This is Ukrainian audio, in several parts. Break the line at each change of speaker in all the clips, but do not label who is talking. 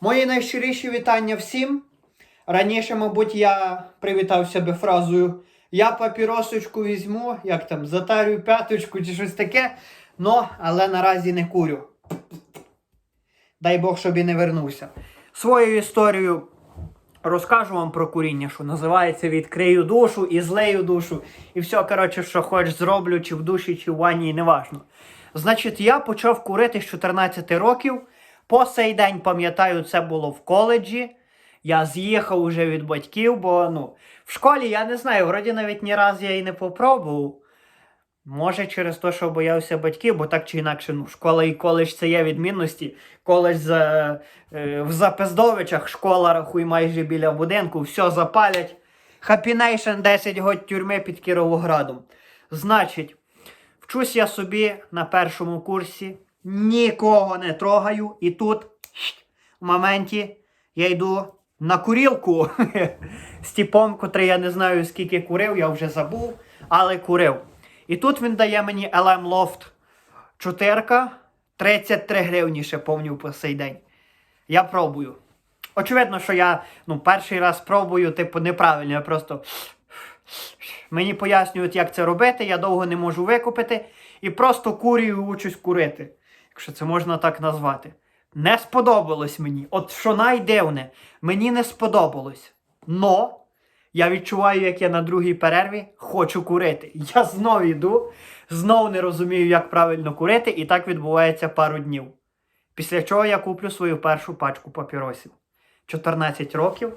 Мої найщиріші вітання всім. Раніше, мабуть, я привітав себе фразою Я папіросочку візьму, як там, затарю п'яточку чи щось таке. Ну, але наразі не курю. Дай Бог, щоб і не вернувся. Свою історію розкажу вам про куріння, що називається Відкрию душу і злею душу. І все, коротше, що хоч зроблю, чи в душі, чи в ванні, неважно. Значить, я почав курити з 14 років. По сей день, пам'ятаю, це було в коледжі. Я з'їхав уже від батьків, бо ну, в школі я не знаю, вроді навіть ні разу я і не попробував. Може, через те, що боявся батьків, бо так чи інакше, ну, школа і коледж це є відмінності. Коледж за, е, в Запездовичах, школа рахуй майже біля будинку, все запалять. Nation 10 год тюрми під Кіровоградом. Значить, вчусь я собі на першому курсі, нікого не трогаю, і тут в моменті я йду на курілку з типом, котрий я не знаю скільки курив, я вже забув, але курив. І тут він дає мені LM Loft 4, 33 гривні ще помню по сей день. Я пробую. Очевидно, що я ну, перший раз пробую, типу, неправильно. Я просто мені пояснюють, як це робити, я довго не можу викупити. І просто курю і учусь курити, якщо це можна так назвати. Не сподобалось мені. От що найдивне, мені не сподобалось. Но я відчуваю, як я на другій перерві хочу курити. Я знов йду, знов не розумію, як правильно курити, і так відбувається пару днів. Після чого я куплю свою першу пачку папіросів. 14 років,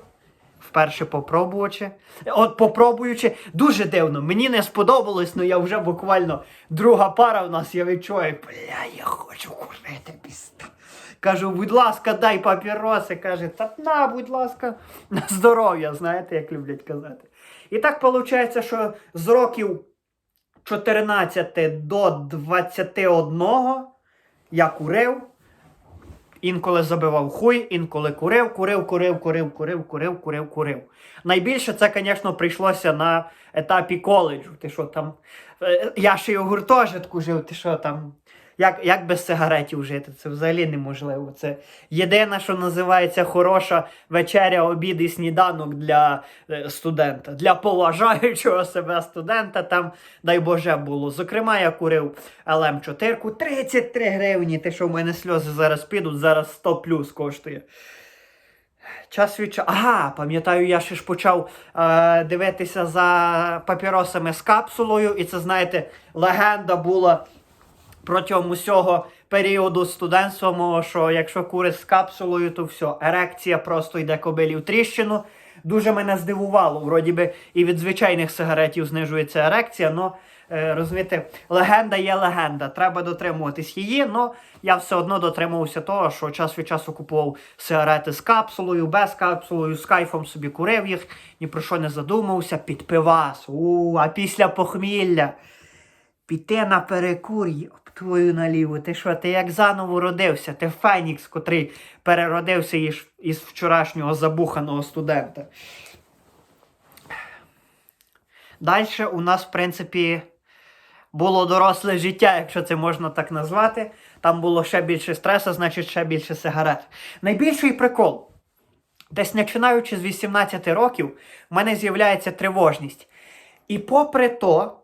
вперше попробуючи. От попробуючи, дуже дивно. Мені не сподобалось, але я вже буквально друга пара в нас, я відчуваю, бля, я хочу курити піста. Кажу, будь ласка, дай папіроси. Каже, та на, будь ласка, на здоров'я, знаєте, як люблять казати. І так виходить, що з років 14 до 21 я курив. Інколи забивав хуй, інколи курив, курив, курив, курив, курив, курив, курив, курив. Найбільше це, звісно, прийшлося на етапі коледжу. Ти що там? Е, Я ще й у гуртожитку жив, ти що там? Як, як без сигаретів жити? Це взагалі неможливо. Це єдине, що називається хороша вечеря, обід і сніданок для е, студента, для поважаючого себе студента. Там, дай Боже, було. Зокрема, я курив ЛМ4, 33 гривні. Те, що в мене сльози зараз підуть, зараз 100 плюс коштує. Час від часу. Ага, пам'ятаю, я ще ж почав е, дивитися за папіросами з капсулою, і це, знаєте, легенда була протягом усього періоду студентства мого, що якщо куриш з капсулою, то все, ерекція просто йде кобилі в тріщину. Дуже мене здивувало. Вроді би і від звичайних сигаретів знижується ерекція, але розумієте, легенда є легенда. Треба дотримуватись її, але я все одно дотримувався того, що час від часу купував сигарети з капсулою, без капсулою, з кайфом собі курив їх, ні про що не задумався, під пивас. У, а після похмілля піти на перекур, твою наліву. Ти що, ти як заново родився? Ти Фенікс, котрий переродився із, із вчорашнього забуханого студента. Далі у нас, в принципі, було доросле життя, якщо це можна так назвати. Там було ще більше стресу, значить ще більше сигарет. Найбільший прикол. Десь починаючи з 18 років, в мене з'являється тривожність. І попри то,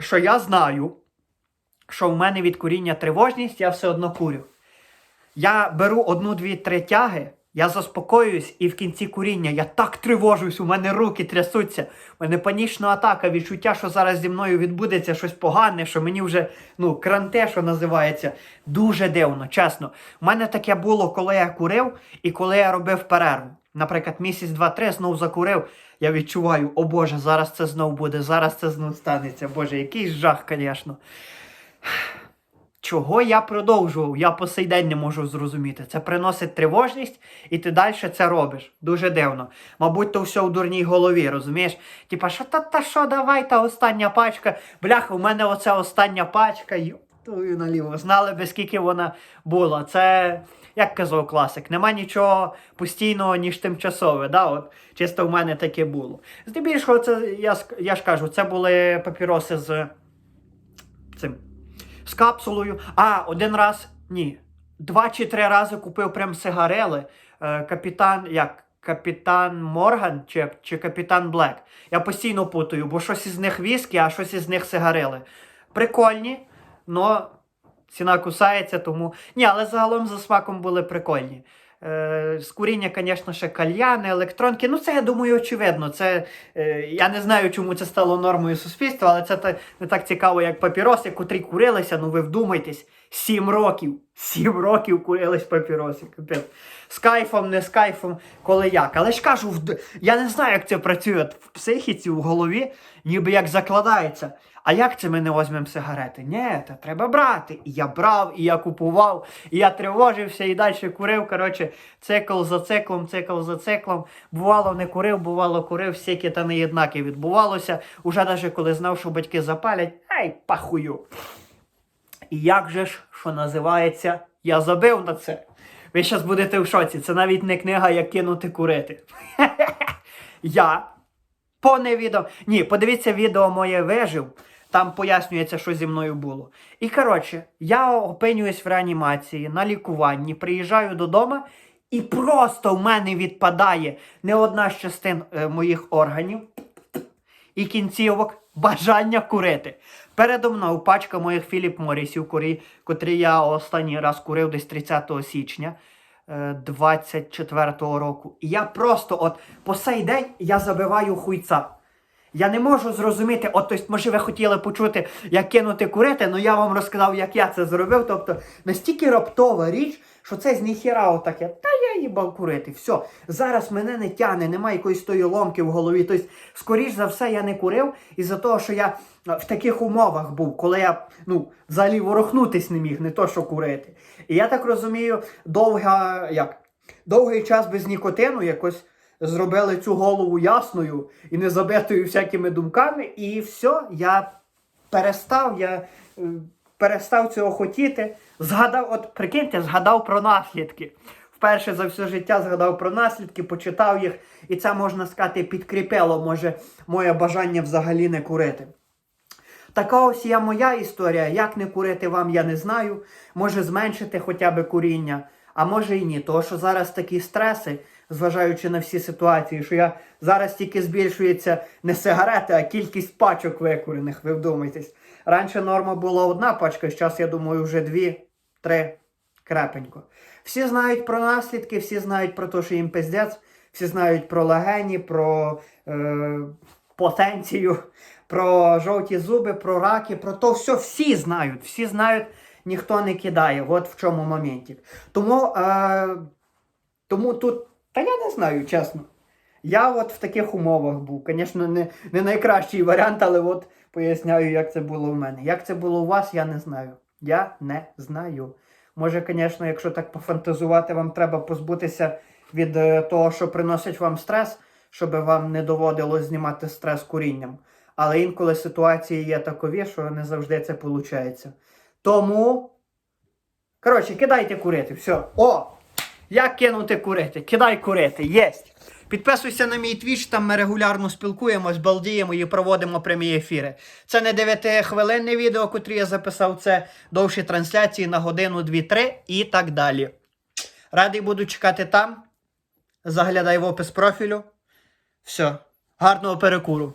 що я знаю, що в мене від куріння тривожність, я все одно курю. Я беру одну-дві три тяги, я заспокоююсь, і в кінці куріння я так тривожусь, у мене руки трясуться, у мене панічна атака, відчуття, що зараз зі мною відбудеться щось погане, що мені вже ну, кранте, що називається. Дуже дивно, чесно. У мене таке було, коли я курив і коли я робив перерву. Наприклад, місяць, два-три знов закурив. Я відчуваю, о Боже, зараз це знов буде, зараз це знов станеться. Боже, який жах, звісно. Чого я продовжував? Я по сей день не можу зрозуміти. Це приносить тривожність, і ти далі це робиш. Дуже дивно. Мабуть, то все в дурній голові, розумієш? Типа, що та та що, давай, та остання пачка. Бляха, у мене оця остання пачка. Йоп, наліво. Знали би, скільки вона була. Це, як казав класик, нема нічого постійного, ніж тимчасове. Да? От, чисто в мене таке було. Здебільшого, це, я, я ж кажу, це були папіроси з цим з капсулою. А, один раз ні. два чи три рази купив прям сигарели. Е, капітан, як? Капітан Морган чи, чи капітан Блек. Я постійно путаю, бо щось із них віскі, а щось із них сигарели. Прикольні, но ціна кусається, тому. Ні, але загалом за смаком були прикольні. Е, з куріння, звісно, ще кальяни, електронки. Ну, це, я думаю, очевидно. Це, е, я не знаю, чому це стало нормою суспільства, але це та, не так цікаво, як папіроси, котрі курилися. Ну ви вдумайтесь, сім років. Сім років курились папіроси. Капець. З кайфом, не з кайфом, коли як. Але ж кажу, я не знаю, як це працює в психіці, в голові, ніби як закладається. А як це ми не візьмемо сигарети? Ні, та треба брати. І я брав, і я купував, і я тривожився, і далі курив. Коротше, цикл за циклом, цикл за циклом. Бувало, не курив, бувало, курив, всякі та неєднаки відбувалося. Уже навіть коли знав, що батьки запалять, ай, пахую. І як же ж, що називається, я забив на це. Ви зараз будете в шоці. Це навіть не книга, як кинути курити. Я по невідом. Ні, подивіться відео моє вижив. Там пояснюється, що зі мною було. І коротше, я опинююсь в реанімації на лікуванні, приїжджаю додому, і просто в мене відпадає не одна з частин е, моїх органів і кінцівок бажання курити. Передо мною пачка моїх Філіп Морісів, курі, котрі я останній раз курив десь 30 січня. 24-го року. І я просто от по сей день я забиваю хуйця. Я не можу зрозуміти, от тобто, може ви хотіли почути, як кинути курити, але я вам розказав, як я це зробив. Тобто настільки раптова річ, що це з ніхіра отаке. Та я їбав курити. Все, зараз мене не тягне, немає якоїсь тої ломки в голові. Тобто, скоріш за все, я не курив із-за того, що я е, в таких умовах був, коли я ну, взагалі ворухнутись не міг, не то що курити. І я так розумію, довга, як, довгий час без нікотину якось зробили цю голову ясною і не забитою всякими думками, і все, я перестав, я е, перестав цього хотіти. Згадав, от прикиньте, згадав про наслідки. Вперше за все життя згадав про наслідки, почитав їх, і це можна сказати, підкріпило, може, моє бажання взагалі не курити. Така ось є моя історія. Як не курити вам, я не знаю. Може зменшити хоча б куріння, а може і ні. Тому що зараз такі стреси, зважаючи на всі ситуації, що я зараз тільки збільшується не сигарети, а кількість пачок викурених, ви вдумайтесь. Раніше норма була одна пачка, зараз, я думаю, вже дві, три крепенько. Всі знають про наслідки, всі знають про те, що їм пиздець, всі знають про легені, про е, потенцію, про жовті зуби, про раки, про то все всі знають. Всі знають, ніхто не кидає. От в чому моментик. Тому, е, тому тут, та я не знаю, чесно. Я от в таких умовах був. Звісно, не, не найкращий варіант, але от поясняю, як це було у мене. Як це було у вас, я не знаю. Я не знаю. Може, звісно, якщо так пофантазувати, вам треба позбутися від е, того, що приносить вам стрес, щоб вам не доводилось знімати стрес курінням. Але інколи ситуації є такові, що не завжди це виходить. Тому. Коротше, кидайте курити. Все. О! Як кинути курити? Кидай курити. Єсть! Підписуйся на мій твіч, там ми регулярно спілкуємось, балдіємо і проводимо прямі ефіри. Це не 9-хвилинне відео, котрі я записав, це довші трансляції на годину, 2-3 і так далі. Радий буду чекати там. Заглядай в опис профілю. Все. Гарного перекуру.